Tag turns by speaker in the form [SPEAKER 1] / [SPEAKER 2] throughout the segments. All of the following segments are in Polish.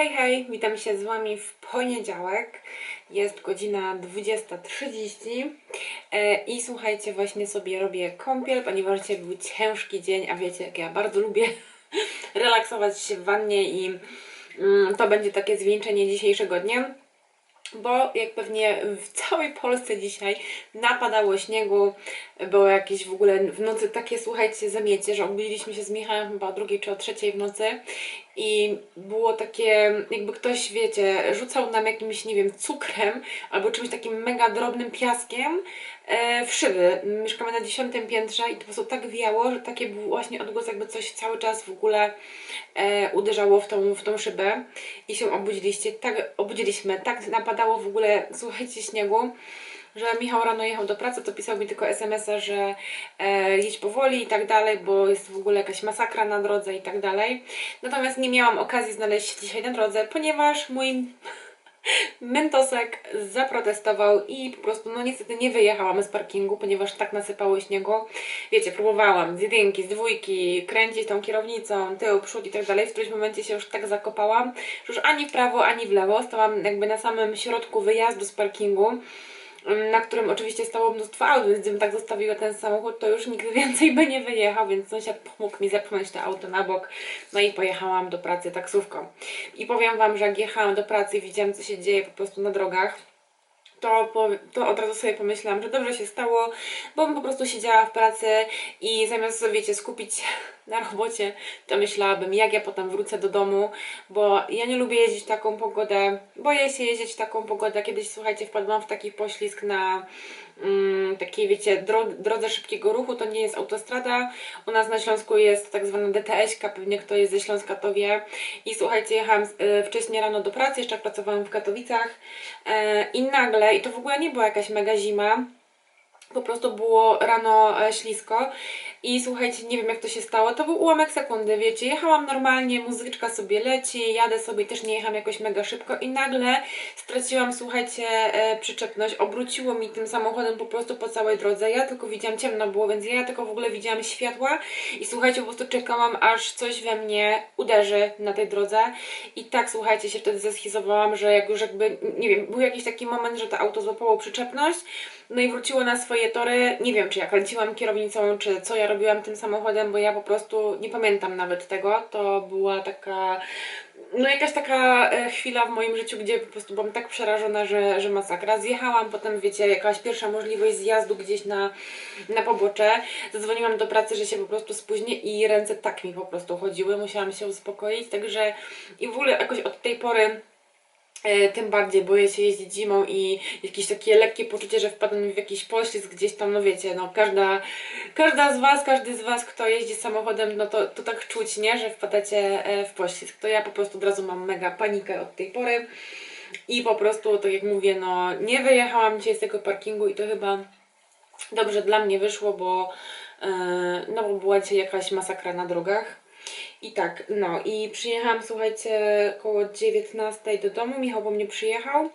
[SPEAKER 1] Hej, hej, witam się z Wami w poniedziałek. Jest godzina 20.30 e, i słuchajcie, właśnie sobie robię kąpiel, ponieważ dzisiaj był ciężki dzień, a wiecie, jak ja bardzo lubię relaksować się w wannie i mm, to będzie takie zwieńczenie dzisiejszego dnia bo jak pewnie w całej Polsce dzisiaj napadało śniegu, było jakieś w ogóle w nocy takie, słuchajcie, zamiecie, że obudziliśmy się z Michałem chyba o drugiej czy o trzeciej w nocy i było takie, jakby ktoś, wiecie, rzucał nam jakimś, nie wiem, cukrem albo czymś takim mega drobnym piaskiem e, w szyby. Mieszkamy na dziesiątym piętrze i to po prostu tak wiało, że taki był właśnie odgłos, jakby coś cały czas w ogóle e, uderzało w tą, w tą szybę i się obudziliście, tak, obudziliśmy, tak napadało w ogóle, słuchajcie, śniegu że Michał rano jechał do pracy, to pisał mi tylko SMS-a, że e, powoli i tak dalej, bo jest w ogóle jakaś masakra na drodze i tak dalej. Natomiast nie miałam okazji znaleźć się dzisiaj na drodze, ponieważ mój Mentosek zaprotestował i po prostu, no niestety nie wyjechałam z parkingu, ponieważ tak nasypało śniegu. Wiecie, próbowałam z jedynki, z dwójki, kręcić tą kierownicą, tył, przód i tak dalej. W którymś momencie się już tak zakopałam, że już ani w prawo, ani w lewo. Stałam jakby na samym środku wyjazdu z parkingu na którym oczywiście stało mnóstwo aut, więc gdybym tak zostawiła ten samochód, to już nigdy więcej by nie wyjechał, więc sąsiad pomógł mi zepchnąć to auto na bok, no i pojechałam do pracy taksówką. I powiem Wam, że jak jechałam do pracy i widziałam, co się dzieje po prostu na drogach, to, to od razu sobie pomyślałam, że dobrze się stało, bo bym po prostu siedziała w pracy i zamiast sobie, wiecie, skupić na robocie, to myślałabym, jak ja potem wrócę do domu, bo ja nie lubię jeździć w taką pogodę, boję się jeździć w taką pogodę. Kiedyś, słuchajcie, wpadłam w taki poślizg na takiej, wiecie, dro drodze szybkiego ruchu, to nie jest autostrada. U nas na Śląsku jest tak zwana DTS-ka, pewnie kto jest ze Śląska to wie. I słuchajcie, jechałam y, wcześniej rano do pracy, jeszcze pracowałam w Katowicach y, i nagle, i to w ogóle nie była jakaś mega zima, po prostu było rano e, ślisko i słuchajcie, nie wiem jak to się stało, to był ułamek sekundy, wiecie, jechałam normalnie, muzyczka sobie leci, jadę sobie, też nie jechałam jakoś mega szybko i nagle straciłam, słuchajcie, e, przyczepność, obróciło mi tym samochodem po prostu po całej drodze, ja tylko widziałam, ciemno było, więc ja tylko w ogóle widziałam światła i słuchajcie, po prostu czekałam, aż coś we mnie uderzy na tej drodze. I tak, słuchajcie, się wtedy zeschizowałam, że jak już jakby, nie wiem, był jakiś taki moment, że to auto złapało przyczepność, no i wróciło na swoje tory. Nie wiem, czy ja kręciłam kierownicą, czy co ja robiłam tym samochodem, bo ja po prostu nie pamiętam nawet tego. To była taka no jakaś taka e, chwila w moim życiu, gdzie po prostu byłam tak przerażona, że, że masakra. Zjechałam, potem wiecie, jakaś pierwsza możliwość zjazdu gdzieś na, na pobocze. Zadzwoniłam do pracy, że się po prostu spóźnię i ręce tak mi po prostu chodziły, musiałam się uspokoić, także i w ogóle jakoś od tej pory tym bardziej boję się jeździć zimą i jakieś takie lekkie poczucie, że wpadnę w jakiś poślizg gdzieś tam, no wiecie, no każda, każda z Was, każdy z Was, kto jeździ samochodem, no to, to tak czuć, nie, że wpadacie e, w poślizg. To ja po prostu od razu mam mega panikę od tej pory i po prostu, tak jak mówię, no nie wyjechałam dzisiaj z tego parkingu i to chyba dobrze dla mnie wyszło, bo e, no bo była dzisiaj jakaś masakra na drogach. I tak, no i przyjechałam, słuchajcie, około 19 do domu. Michał po mnie przyjechał.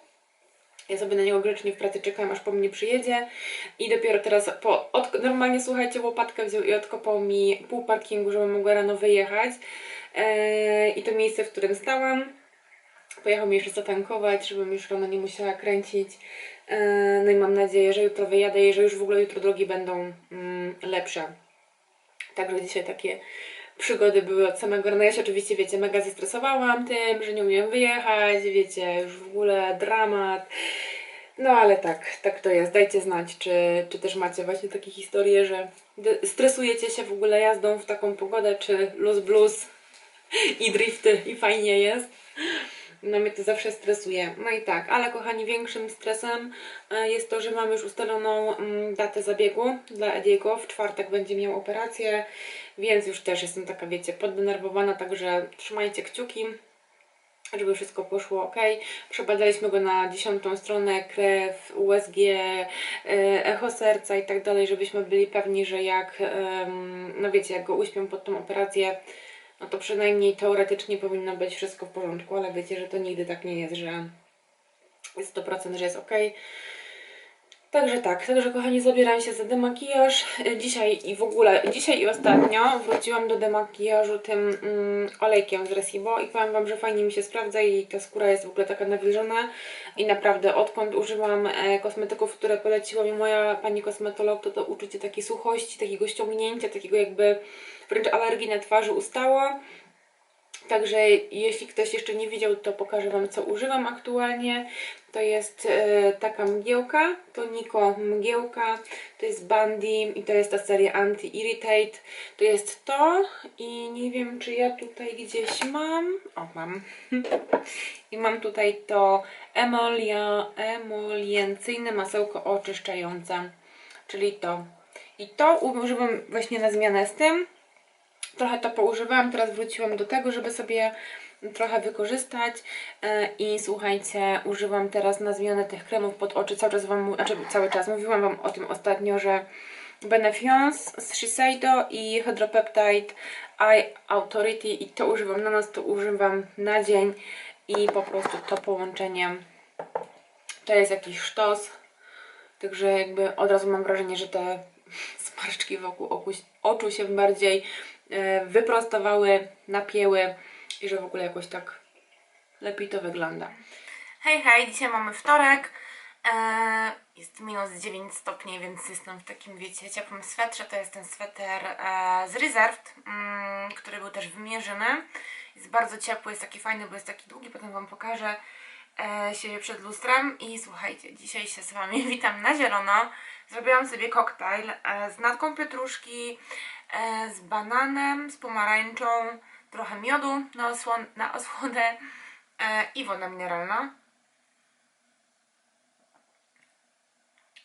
[SPEAKER 1] Ja sobie na niego grzecznie w pracy czekałem, aż po mnie przyjedzie. I dopiero teraz, po, od, normalnie słuchajcie, łopatkę wziął i odkopał mi pół parkingu, żebym mogła rano wyjechać. Eee, I to miejsce, w którym stałam. Pojechał mi jeszcze zatankować, żebym już rano nie musiała kręcić. Eee, no i mam nadzieję, że jutro wyjadę i że już w ogóle jutro drogi będą mm, lepsze. Także dzisiaj takie przygody były od samego rana. Ja się oczywiście, wiecie, mega zestresowałam tym, że nie umiem wyjechać, wiecie, już w ogóle dramat. No ale tak, tak to jest. Dajcie znać, czy, czy też macie właśnie takie historie, że stresujecie się w ogóle jazdą w taką pogodę, czy luz blues i drifty i fajnie jest. No mnie to zawsze stresuje. No i tak, ale kochani, większym stresem e, jest to, że mam już ustaloną mm, datę zabiegu dla Ediego. W czwartek będzie miał operację, więc już też jestem taka, wiecie, poddenerwowana, także trzymajcie kciuki żeby wszystko poszło ok. Przebadaliśmy go na dziesiątą stronę, krew, USG, e, echo serca i tak dalej, żebyśmy byli pewni, że jak, no wiecie, jak go uśpią pod tą operację, no to przynajmniej teoretycznie powinno być wszystko w porządku, ale wiecie, że to nigdy tak nie jest, że jest 100%, że jest ok. Także tak, także kochani, zabieram się za demakijaż. Y, Dzisiaj i w ogóle, dzisiaj i ostatnio wróciłam do demakijażu tym mm, olejkiem z Resibo i powiem Wam, że fajnie mi się sprawdza i ta skóra jest w ogóle taka nawilżona i naprawdę odkąd używam e, kosmetyków, które poleciła mi moja pani kosmetolog, to to uczucie takiej suchości, takiego ściągnięcia, takiego jakby wręcz alergii na twarzy ustało. Także jeśli ktoś jeszcze nie widział, to pokażę Wam, co używam aktualnie. To jest e, taka mgiełka, to Niko mgiełka, to jest Bandy i to jest ta seria Anti-Irritate. To jest to i nie wiem, czy ja tutaj gdzieś mam. O, mam. I mam tutaj to emolia, emoliencyjne masełko oczyszczające, czyli to. I to używam właśnie na zmianę z tym trochę to poużywałam, teraz wróciłam do tego, żeby sobie trochę wykorzystać. E, i słuchajcie, używam teraz na zmianę tych kremów pod oczy, cały czas wam, znaczy cały czas, mówiłam wam o tym ostatnio, że Benefiance z Shiseido i Hydropeptide Eye Authority i to używam na noc, to używam na dzień. I po prostu to połączenie to jest jakiś sztos, Także jakby od razu mam wrażenie, że te smarczki wokół oczu się bardziej wyprostowały, napięły i że w ogóle jakoś tak lepiej to wygląda. Hej, hej, dzisiaj mamy wtorek. E, jest minus 9 stopni, więc jestem w takim, wiecie, ciepłym swetrze. To jest ten sweter e, z Reserved, mm, który był też wymierzony. Jest bardzo ciepły, jest taki fajny, bo jest taki długi, potem Wam pokażę e, siebie przed lustrem i słuchajcie, dzisiaj się z Wami witam na zielono. Zrobiłam sobie koktajl e, z natką pietruszki, e, z bananem, z pomarańczą, trochę miodu na, osłon, na e, i woda mineralna.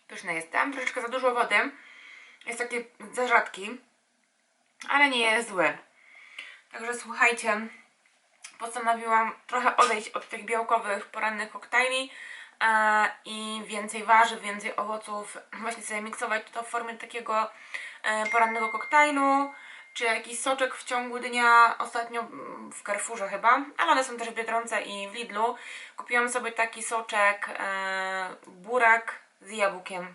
[SPEAKER 1] Pyszne jest. Dałam troszeczkę za dużo wody. Jest taki za rzadki, ale nie jest zły. Także słuchajcie, postanowiłam trochę odejść od tych białkowych porannych koktajli e, i więcej warzyw, więcej owoców, właśnie sobie miksować to w formie takiego e, porannego koktajlu, czy jakiś soczek w ciągu dnia, ostatnio mm, w Carrefourze chyba, ale one są też w Biedronce i w Lidlu. Kupiłam sobie taki soczek e, burak z jabłkiem.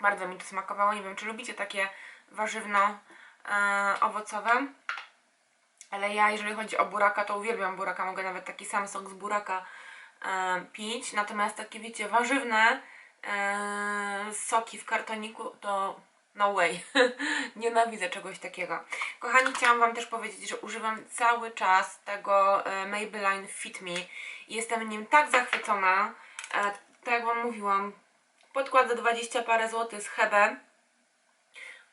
[SPEAKER 1] Bardzo mi to smakowało, nie wiem czy lubicie takie warzywno-owocowe. Ale ja, jeżeli chodzi o buraka, to uwielbiam buraka. Mogę nawet taki sam sok z buraka e, pić. Natomiast takie, wiecie, warzywne e, soki w kartoniku to no way. Nienawidzę czegoś takiego. Kochani, chciałam Wam też powiedzieć, że używam cały czas tego e, Maybelline Fit Me. I jestem nim tak zachwycona. E, tak jak Wam mówiłam, podkład za 20 parę złotych z Hebe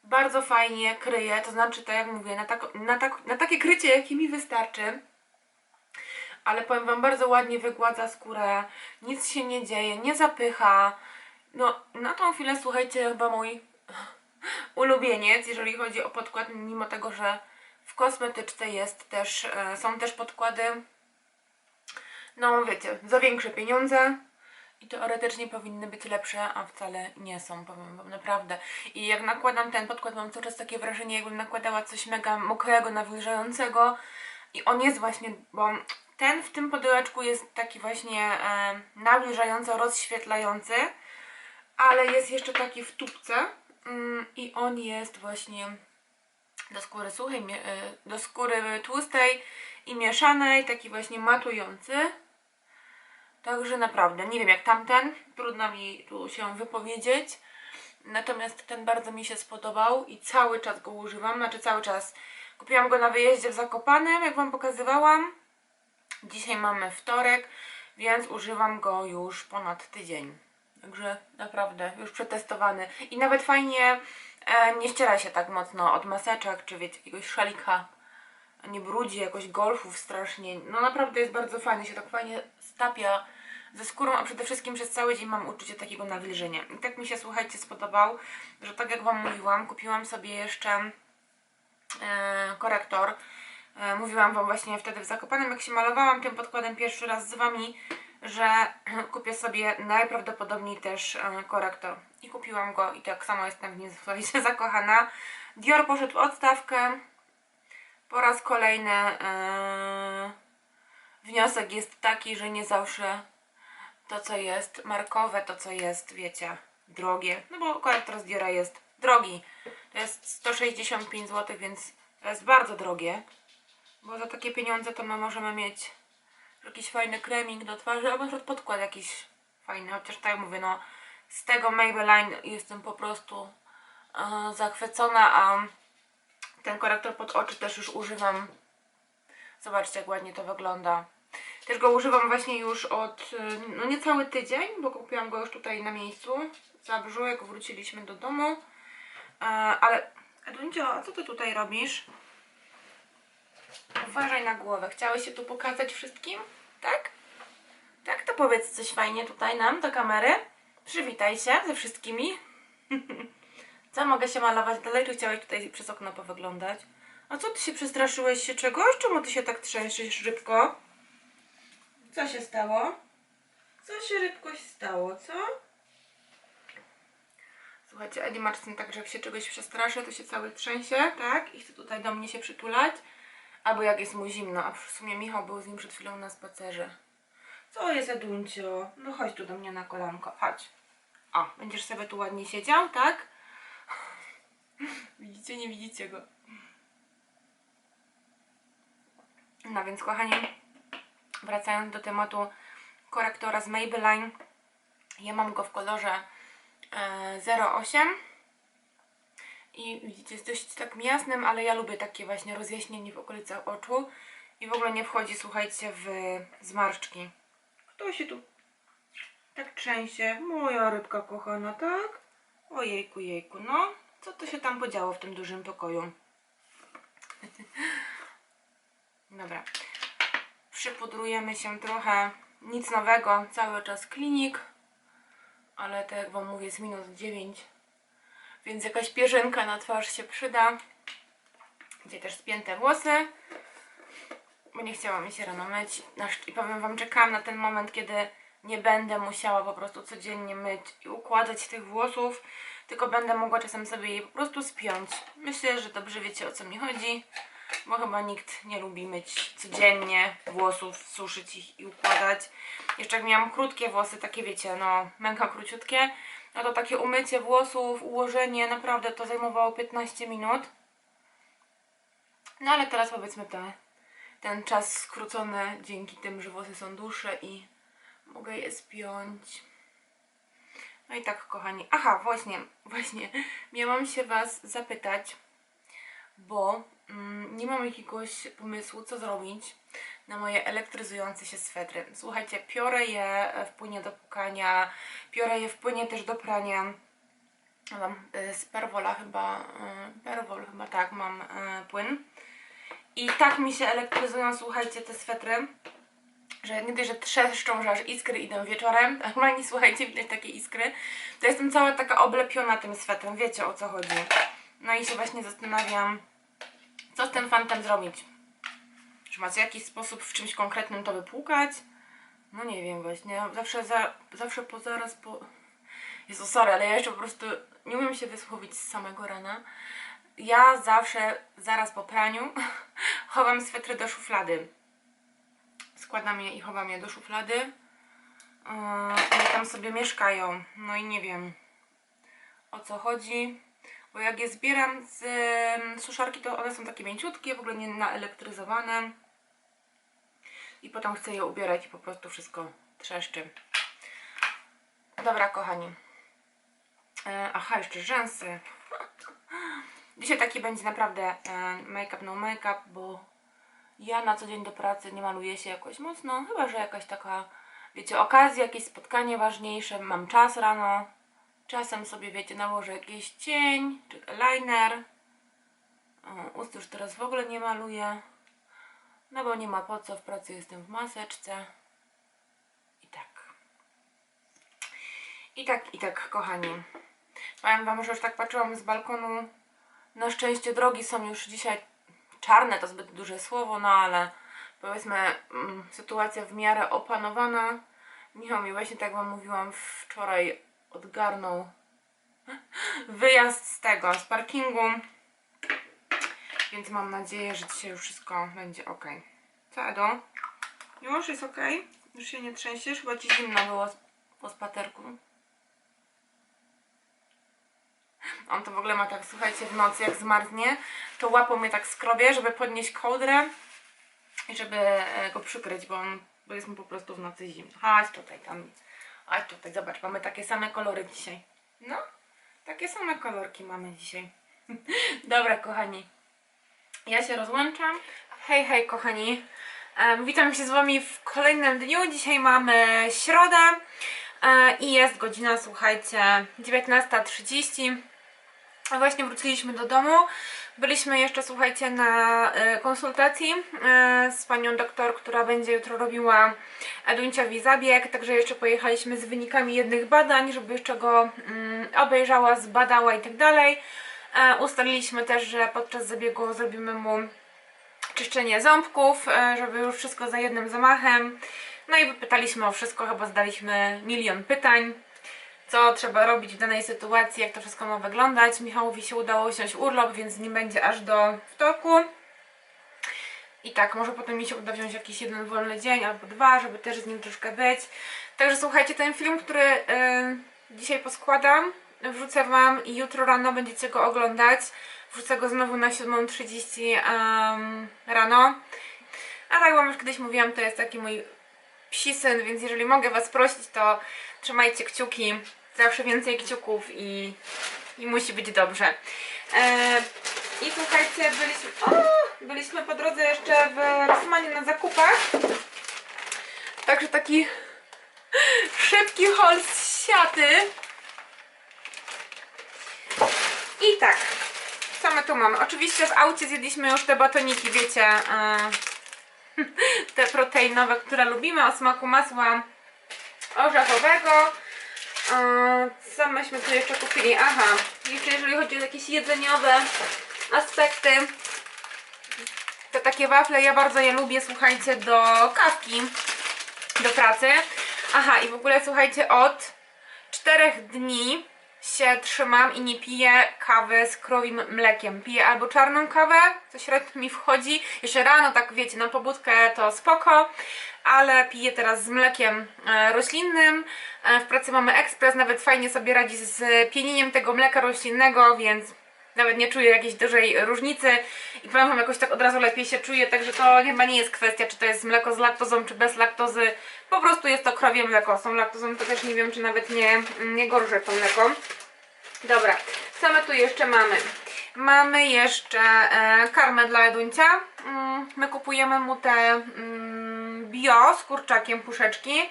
[SPEAKER 1] bardzo fajnie kryje, to znaczy, tak jak mówię, na, tak, na, tak, na takie krycie, jakie mi wystarczy. Ale powiem Wam, bardzo ładnie wygładza skórę, nic się nie dzieje, nie zapycha. No, na tą chwilę, słuchajcie, chyba mój ulubieniec, jeżeli chodzi o podkład, mimo tego, że w kosmetyczce jest też, e, są też podkłady, no wiecie, za większe pieniądze i teoretycznie powinny być lepsze, a wcale nie są, powiem wam naprawdę. I jak nakładam ten podkład, mam cały czas takie wrażenie, jakbym nakładała coś mega mokrego, nawilżającego. I on jest właśnie, bo ten w tym pudełeczku jest taki właśnie e, nawilżająco rozświetlający, ale jest jeszcze taki w tubce i on jest właśnie do skóry suchej, e, do skóry tłustej i mieszanej, taki właśnie matujący. Także naprawdę, nie wiem jak tamten, trudno mi tu się wypowiedzieć. Natomiast ten bardzo mi się spodobał i cały czas go używam, znaczy cały czas. Kupiłam go na wyjeździe w Zakopanem, jak Wam pokazywałam. Dzisiaj mamy wtorek, więc używam go już ponad tydzień. Także naprawdę, już przetestowany. I nawet fajnie e, nie ściera się tak mocno od maseczek, czy wiecie, jakiegoś szalika nie brudzi, jakoś golfów strasznie. No naprawdę jest bardzo fajny, się tak fajnie stapia ze skórą, a przede wszystkim przez cały dzień mam uczucie takiego nawilżenia. I tak mi się, słuchajcie, spodobał, że tak jak Wam mówiłam, kupiłam sobie jeszcze e, korektor. E, mówiłam Wam właśnie wtedy w Zakopanem, jak się malowałam tym podkładem pierwszy raz z Wami, że kupię sobie najprawdopodobniej też e, korektor. I kupiłam go i tak samo jestem w nim słuchajcie, zakochana. Dior poszedł odstawkę. Po raz kolejny e, wniosek jest taki, że nie zawsze to, co jest markowe, to, co jest, wiecie, drogie, no bo korektor z Diora jest drogi. To jest 165 zł, więc to jest bardzo drogie. Bo za takie pieniądze to my możemy mieć jakiś fajny kremik do twarzy, albo na przykład podkład jakiś fajny, chociaż tak mówię, no z tego Maybelline jestem po prostu e, zachwycona, a ten korektor pod oczy też już używam. Zobaczcie jak ładnie to wygląda. Też go używam właśnie już od, e, no niecały tydzień, bo kupiłam go już tutaj na miejscu. Zabrzu, jak wróciliśmy do domu. E, ale, Eduncio, a co ty tutaj robisz? Uważaj na głowę. Chciałeś się tu pokazać wszystkim? Tak? Tak, to powiedz coś fajnie tutaj nam do kamery. Przywitaj się ze wszystkimi. Co, mogę się malować dalej, czy chciałeś tutaj przez okno powyglądać? A co, ty się przestraszyłeś się czegoś? Czemu ty się tak trzęsiesz, rybko? Co się stało? Co się rybkoś stało, co? Słuchajcie, Eddie Marcin tak, że jak się czegoś przestraszy, to się cały trzęsie, tak? I chce tutaj do mnie się przytulać. Albo jak jest mu zimno, a w sumie Michał był z nim przed chwilą na spacerze. Co jest, Eduncio? No chodź tu do mnie na kolanko, chodź. O, będziesz sobie tu ładnie siedział, tak? Widzicie, nie widzicie go. No więc kochani, wracając do tematu korektora z Maybelline, ja mam go w kolorze e, 08 i widzicie, jest dość takim jasnym, ale ja lubię takie właśnie rozjaśnienie w okolicach oczu i w ogóle nie wchodzi, słuchajcie, w zmarszczki. Kto się tu tak trzęsie? Moja rybka kochana, tak? Ojejku, jejku, no. Co to się tam podziało w tym dużym pokoju? Dobra. Przypudrujemy się trochę. Nic nowego, cały czas klinik. Ale tak jak Wam mówię, jest minus 9. Więc jakaś pierzynka na twarz się przyda. Gdzie też spięte włosy. Bo nie chciała mi się rano myć. I powiem Wam, czekałam na ten moment, kiedy nie będę musiała po prostu codziennie myć i układać tych włosów, tylko będę mogła czasem sobie je po prostu spiąć. Myślę, że dobrze wiecie o co mi chodzi, bo chyba nikt nie lubi myć codziennie włosów, suszyć ich i układać. Jeszcze jak miałam krótkie włosy, takie wiecie, no męka króciutkie, no to takie umycie włosów, ułożenie, naprawdę to zajmowało 15 minut. No ale teraz powiedzmy te, ten czas skrócony dzięki tym, że włosy są dłuższe i mogę je spiąć. No i tak, kochani. Aha, właśnie, właśnie. Miałam się Was zapytać, bo mm, nie mam jakiegoś pomysłu, co zrobić na moje elektryzujące się swetry. Słuchajcie, piorę je e, w płynie do pukania, piorę je w płynie też do prania. Mam y, z Perwola chyba, y, Perwol chyba tak, mam płyn. I tak mi się elektryzują, słuchajcie, te swetry że nie dość, że trzeszczą, że aż iskry idą wieczorem, normalnie słuchajcie, widać takie iskry, to jestem cała taka oblepiona tym swetrem, wiecie o co chodzi. No i się właśnie zastanawiam, co z tym fantem zrobić. Czy macie jakiś sposób w czymś konkretnym to wypłukać? No nie wiem właśnie, zawsze, za, zawsze po zaraz po... Jezu, sorry, ale ja jeszcze po prostu nie umiem się wysłowić z samego rana. Ja zawsze zaraz po praniu chowam swetry do szuflady składam je i chowam je do szuflady. Yy, One tam sobie mieszkają. No i nie wiem o co chodzi. Bo jak je zbieram z ym, suszarki, to one są takie mięciutkie, w ogóle nie naelektryzowane. I potem chcę je ubierać i po prostu wszystko trzeszczy. Dobra, kochani. E, aha, jeszcze rzęsy. Dzisiaj taki będzie naprawdę e, make-up, no make-up, bo ja na co dzień do pracy nie maluję się jakoś mocno, chyba że jakaś taka, wiecie, okazja, jakieś spotkanie ważniejsze, mam czas rano. Czasem sobie, wiecie, nałożę jakiś cień czy liner. O, ust już teraz w ogóle nie maluję. No bo nie ma po co, w pracy jestem w maseczce. I tak. I tak, i tak, kochani. Powiem Wam, że już tak patrzyłam z balkonu. Na szczęście drogi są już dzisiaj czarne, to zbyt duże słowo, no ale powiedzmy mm, sytuacja w miarę opanowana. Michał mi właśnie, tak Wam mówiłam, wczoraj odgarnął wyjazd z tego, z parkingu. Więc mam nadzieję, że dzisiaj już wszystko będzie ok. Co Edo? Już jest ok? Już się nie trzęsiesz? Chyba Ci zimno było po spaterku. On to w ogóle ma tak, słuchajcie, w nocy jak zmarznie, to łapą mnie tak skrobie, żeby podnieść kołdrę i żeby e, go przykryć, bo, on, bo jest mu po prostu w nocy zimno. Chodź tutaj, tam. Chodź tutaj, zobacz, mamy takie same kolory dzisiaj. No, takie same kolorki mamy dzisiaj. Dobra, kochani. Ja się rozłączam. Hej, hej, kochani. Witam się z Wami w kolejnym dniu. Dzisiaj mamy środę e, i jest godzina, słuchajcie, 19.30. Właśnie wróciliśmy do domu. Byliśmy jeszcze, słuchajcie, na e, konsultacji e, z panią doktor, która będzie jutro robiła Duńciowi zabieg, także jeszcze pojechaliśmy z wynikami jednych badań, żeby jeszcze go mm, obejrzała, zbadała i tak dalej. E, Ustaliliśmy też, że podczas zabiegu zrobimy mu czyszczenie ząbków, e, żeby już wszystko za jednym zamachem. No i wypytaliśmy o wszystko, chyba zadaliśmy milion pytań. Co trzeba robić w danej sytuacji, jak to wszystko ma wyglądać. Michałowi się udało wziąć urlop, więc nie będzie aż do wtorku. I tak, może potem mi się uda wziąć jakiś jeden wolny dzień albo dwa, żeby też z nim troszkę być. Także słuchajcie, ten film, który y, dzisiaj poskładam, wrzucę Wam i jutro rano będziecie go oglądać. Wrzucę go znowu na 7.30 em, rano. A tak Wam już kiedyś mówiłam, to jest taki mój psi syn, więc jeżeli mogę Was prosić, to trzymajcie kciuki. Zawsze więcej kciuków i, i musi być dobrze. E, I słuchajcie, byliśmy, o, byliśmy po drodze jeszcze w Rosmanie na zakupach. Także taki szybki haul z siaty. I tak, co my tu mamy? Oczywiście w aucie zjedliśmy już te batoniki, wiecie, e, te proteinowe, które lubimy, o smaku masła orzechowego. E, Co myśmy tu jeszcze kupili? Aha, jeszcze jeżeli chodzi o jakieś jedzeniowe aspekty, to takie wafle ja bardzo je lubię, słuchajcie, do kawki, do pracy. Aha, i w ogóle słuchajcie, od czterech dni się trzymam i nie piję kawy z krowim mlekiem. Piję albo czarną kawę, co średnio mi wchodzi. Jeszcze rano, tak wiecie, na pobudkę to spoko, ale piję teraz z mlekiem e, roślinnym. E, w pracy mamy ekspres, nawet fajnie sobie radzi z pienieniem tego mleka roślinnego, więc nawet nie czuję jakiejś dużej różnicy i powiem wam, jakoś tak od razu lepiej się czuję, także to chyba nie jest kwestia, czy to jest mleko z laktozą, czy bez laktozy. Po prostu jest to krowie mleko. Tą laktozą to też nie wiem, czy nawet nie, nie to mleko. Dobra, co my tu jeszcze mamy? Mamy jeszcze e, karmę dla Eduncia. Mm, my kupujemy mu te mm, bio z kurczakiem puszeczki.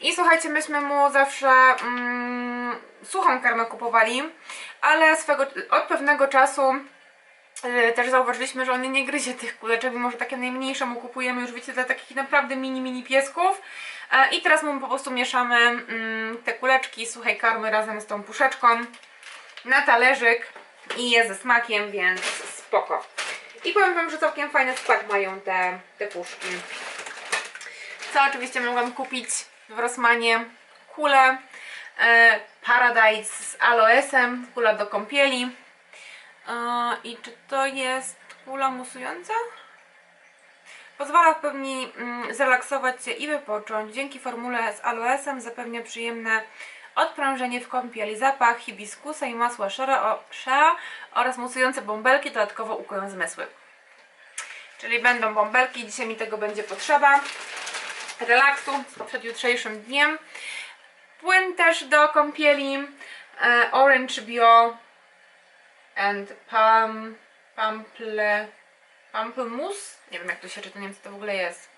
[SPEAKER 1] I słuchajcie, myśmy mu zawsze mm, suchą karmę kupowali, ale swego, od pewnego czasu e, też zauważyliśmy, że on nie gryzie tych kuleczek, mimo że takie najmniejsze mu kupujemy już wiecie dla takich naprawdę mini mini piesków. E, I teraz mu po prostu mieszamy mm, te kuleczki suchej karmy razem z tą puszeczką na talerzyk i je ze smakiem, więc spoko. I powiem Wam, że całkiem fajny skład mają te, te puszki. Co oczywiście mogłam kupić w Rossmanie? Kulę e, Paradise z aloesem, kula do kąpieli. E, I czy to jest kula musująca? Pozwala w pełni mm, zrelaksować się i wypocząć. Dzięki formule z aloesem zapewnia przyjemne odprężenie w kąpieli. Zapach hibiskusa i masła shea oraz musujące bąbelki dodatkowo ukoją zmysły. Czyli będą bąbelki, dzisiaj mi tego będzie potrzeba. Relaksu przed jutrzejszym dniem. Płyn też do kąpieli. E, Orange Bio and Pam, Pample, Pamplemousse. Nie wiem jak to się czyta, nie wiem co to w ogóle jest.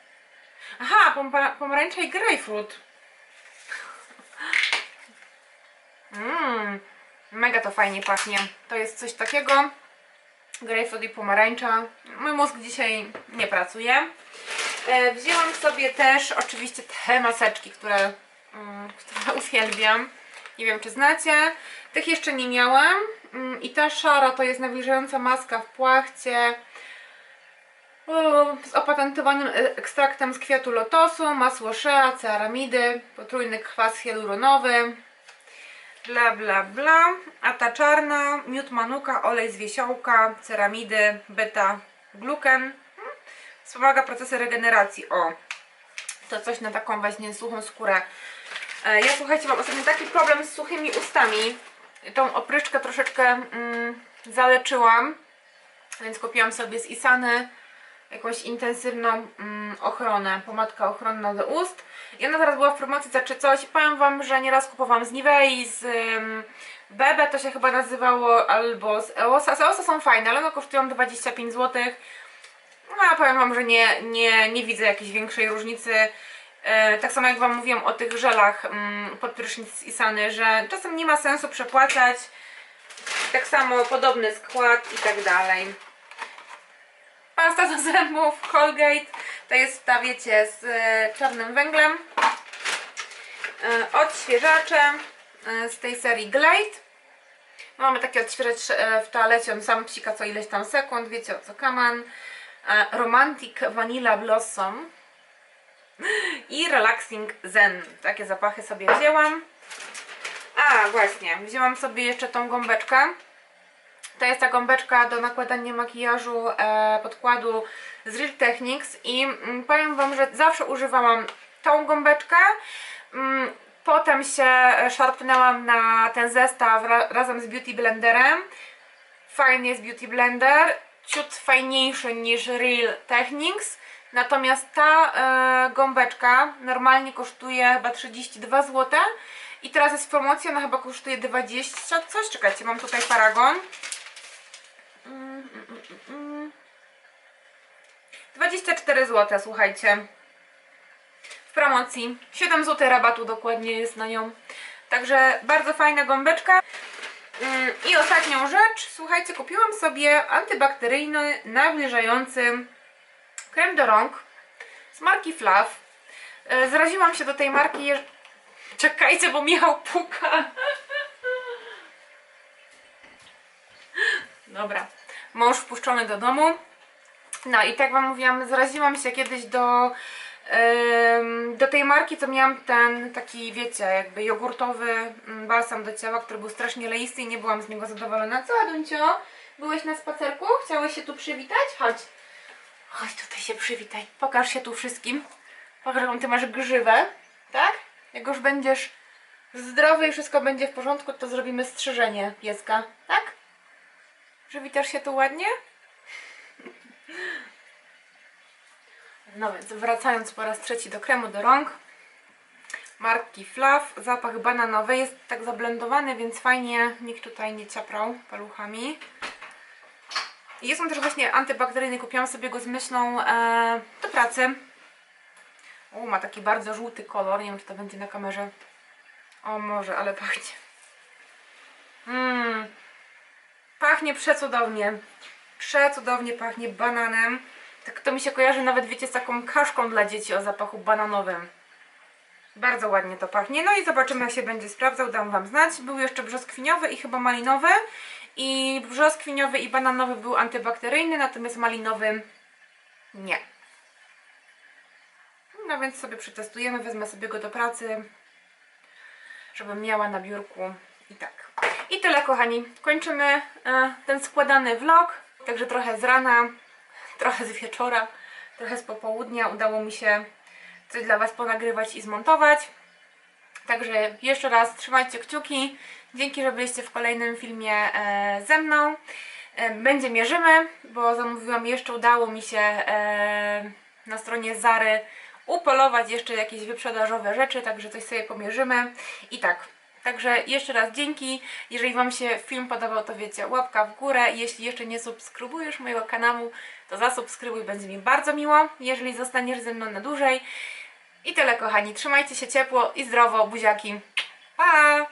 [SPEAKER 1] Aha, pomarańcza i grapefruit. Mmm, mega to fajnie pachnie. To jest coś takiego. Grapefruit i pomarańcza. Mój mózg dzisiaj nie pracuje. E, wzięłam sobie też oczywiście te maseczki, które, mm, które uwielbiam. Nie wiem, czy znacie. Tych jeszcze nie miałam. Mm, I ta szara to jest nawilżająca maska w płachcie. Z opatentowanym e- ekstraktem z kwiatu lotosu, masło shea, ceramidy, potrójny kwas hialuronowy, bla bla bla, a ta czarna, miód manuka, olej z wiesiołka, ceramidy, beta gluken. Wspomaga procesy regeneracji, o, to coś na taką właśnie suchą skórę. E, Ja słuchajcie, mam ostatnio taki problem z suchymi ustami, tą opryszczkę troszeczkę mm, zaleczyłam, więc kupiłam sobie z Isany jakąś intensywną mm, ochronę, pomadka ochronna do ust. I ona teraz była w promocji za czy coś. Powiem Wam, że nieraz kupowałam z Nivei, z Bebe to się chyba nazywało, albo z Eosa. Z Eosa są fajne, ale one kosztują 25 zł. No powiem Wam, że nie, nie, nie widzę jakiejś większej różnicy. E, tak samo jak Wam mówiłam o tych żelach mm, pod prysznic z Isany, że czasem nie ma sensu przepłacać. Tak samo podobny skład i tak dalej. Pasta do zębów Colgate. To jest ta, wiecie, z e, czarnym węglem. E, odświeżacze z tej serii Glade. Mamy taki odświeżacz w toalecie, on sam psika co ileś tam sekund, wiecie o co kaman. Romantic Vanilla Blossom i Relaxing Zen. Takie zapachy sobie wzięłam. A, właśnie, wzięłam sobie jeszcze tą gąbeczkę. To jest ta gąbeczka do nakładania makijażu, e, podkładu z Real Techniques i mm, powiem Wam, że zawsze używałam tą gąbeczkę. Mm, potem się szarpnęłam na ten zestaw ra razem z Beauty Blenderem. Fajny jest Beauty Blender, ciut fajniejszy niż Real Techniques. Natomiast ta e, gąbeczka normalnie kosztuje chyba 32 zł i teraz jest promocja, ona chyba kosztuje 20 coś. Czekajcie, mam tutaj paragon. Mm, mm, mm, mm. 24 zł, słuchajcie. W promocji. 7 zł rabatu dokładnie jest na nią. Także bardzo fajna gąbeczka. Mm, I ostatnią rzecz, słuchajcie, kupiłam sobie antybakteryjny, nawilżający krem do rąk z marki Fluff. E, Zraziłam się do tej marki. jeż- Czekajcie, bo Michał puka. Dobra, mąż wpuszczony do domu. No i tak Wam mówiłam, zraziłam się kiedyś do, do tej marki, co miałam ten taki, wiecie, jakby jogurtowy mm, balsam do ciała, który był strasznie leisty i nie byłam z niego zadowolona. Co, Aduncio? Byłeś na spacerku? Chciałeś się tu przywitać? Chodź. Chodź tutaj się przywitaj. Pokaż się tu wszystkim. Pokaż, jaką ty masz grzywę, tak? Jak już będziesz zdrowy i wszystko będzie w porządku, to zrobimy strzyżenie pieska, tak? Przywitasz się tu ładnie? No więc wracając po raz trzeci do kremu do rąk. Marki Fluff, zapach bananowy, jest tak zablendowany, więc fajnie nikt tutaj nie ciaprał paluchami. Jest on też właśnie antybakteryjny, kupiłam sobie go z myślą e, do pracy. O, ma taki bardzo żółty kolor, nie wiem czy to będzie na kamerze. O może, ale pachnie. Mmm, pachnie przecudownie. Przecudownie pachnie bananem. Tak to mi się kojarzy nawet, wiecie, z taką kaszką dla dzieci o zapachu bananowym. Bardzo ładnie to pachnie. No i zobaczymy, jak się będzie sprawdzał, dam Wam znać. Był jeszcze brzoskwiniowy i chyba malinowy. I brzoskwiniowy i bananowy był antybakteryjny, natomiast malinowy nie. No więc sobie przetestujemy, wezmę sobie go do pracy, żebym miała na biurku i tak. I tyle kochani, kończymy e, ten składany vlog, także trochę z rana, trochę z wieczora, trochę z popołudnia udało mi się coś dla Was ponagrywać i zmontować. Także jeszcze raz trzymajcie kciuki. Dzięki, że byliście w kolejnym filmie e, ze mną. E, będzie mierzymy, bo zamówiłam jeszcze, udało mi się e, na stronie Zary upolować jeszcze jakieś wyprzedażowe rzeczy, także coś sobie pomierzymy. I tak, także jeszcze raz dzięki. Jeżeli Wam się film podobał, to wiecie, łapka w górę. Jeśli jeszcze nie subskrybujesz mojego kanału, to zasubskrybuj, będzie mi bardzo miło, jeżeli zostaniesz ze mną na dłużej. I tyle kochani, trzymajcie się ciepło i zdrowo, buziaki. Pa!